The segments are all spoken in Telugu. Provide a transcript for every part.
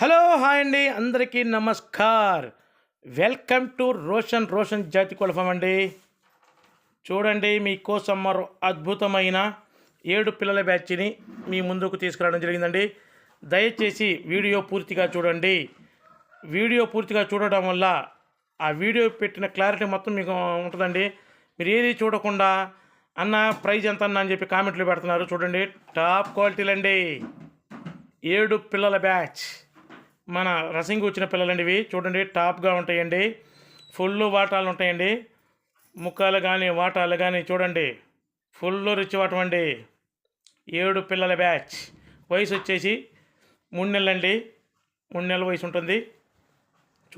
హలో హాయ్ అండి. అందరికీ నమస్కార్. వెల్కమ్ టు రోషన్ రోషన్ జాతి కులఫం అండి. చూడండి మీకోసం మరో అద్భుతమైన ఏడు పిల్లల బ్యాచ్ని మీ ముందుకు తీసుకురావడం జరిగిందండి. దయచేసి వీడియో పూర్తిగా చూడండి. వీడియో పూర్తిగా చూడడం వల్ల ఆ వీడియో పెట్టిన క్లారిటీ మొత్తం మీకు ఉంటుందండి. మీరు ఏది చూడకుండా అన్న ప్రైజ్ ఎంత అన్న అని చెప్పి కామెంట్లు పెడుతున్నారు. చూడండి టాప్ క్వాలిటీలండి. ఏడు పిల్లల బ్యాచ్. మన రసింగ్ వచ్చిన పిల్లలండి ఇవి చూడండి టాప్గా ఉంటాయండి. ఫుల్ వాటాలు ఉంటాయండి. ముక్కలు కానీ వాటాలు కానీ చూడండి. ఫుల్ రిచ్ వాటం అండి. ఏడు పిల్లల బ్యాచ్. వయసు వచ్చేసి మూడు నెలలండి. మూడు నెలల వయసు ఉంటుంది.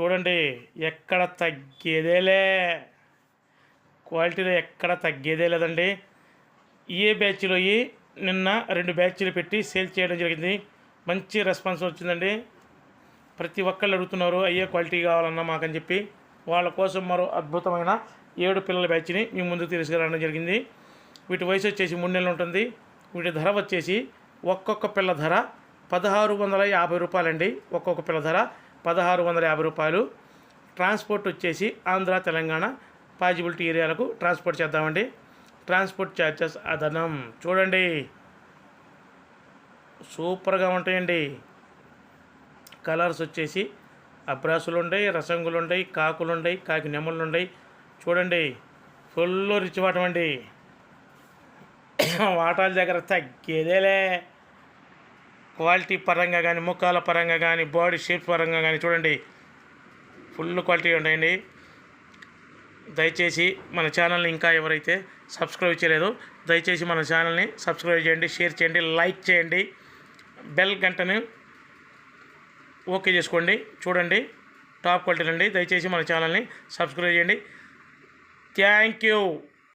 చూడండి ఎక్కడ తగ్గేదేలే. క్వాలిటీలో ఎక్కడ తగ్గేదే లేదండి. ఏ బ్యాచ్లో నిన్న రెండు బ్యాచ్లు పెట్టి సేల్ చేయడం జరిగింది. మంచి రెస్పాన్స్ వచ్చిందండి. ప్రతి ఒక్కళ్ళు అడుగుతున్నారు అయ్యే క్వాలిటీ కావాలన్నా మాకని చెప్పి. వాళ్ళ కోసం మరో అద్భుతమైన ఏడు పిల్లల బ్యాచ్ని మీ ముందుకు తీసుకురావడం జరిగింది. వీటి వయసు వచ్చేసి మూడు నెలలు ఉంటుంది. వీటి ధర వచ్చేసి ఒక్కొక్క పిల్ల ధర పదహారు వందల యాభై రూపాయలండి. ఒక్కొక్క పిల్ల ధర పదహారు వందల యాభై రూపాయలు. ట్రాన్స్పోర్ట్ వచ్చేసి ఆంధ్ర తెలంగాణ పాజిబిలిటీ ఏరియాలకు ట్రాన్స్పోర్ట్ చేద్దామండి. ట్రాన్స్పోర్ట్ ఛార్జెస్ అదనం. చూడండి. సూపర్గా ఉంటాయండి. కలర్స్ వచ్చేసి అబ్రాసులు ఉంటాయి రసంగులు ఉంటాయి కాకులు ఉంటాయి కాకి నెమ్మలు ఉంటాయి చూడండి ఫుల్ రిచ్ వాటం అండి. వాటాల దగ్గర తగ్గేదేలే. క్వాలిటీ పరంగా కానీ ముఖాల పరంగా కానీ బాడీ షేప్ పరంగా కానీ చూడండి. ఫుల్ క్వాలిటీ ఉంటాయండి. దయచేసి మన ఛానల్ని ఇంకా ఎవరైతే సబ్స్క్రైబ్ చేయలేదో దయచేసి మన ఛానల్ని సబ్స్క్రైబ్ చేయండి షేర్ చేయండి లైక్ చేయండి. బెల్ గంటని ఓకే చేసుకోండి చూడండి టాప్ క్వాలిటీ అండి దయచేసి మన ఛానల్ని సబ్స్క్రైబ్ చేయండి. Thank you.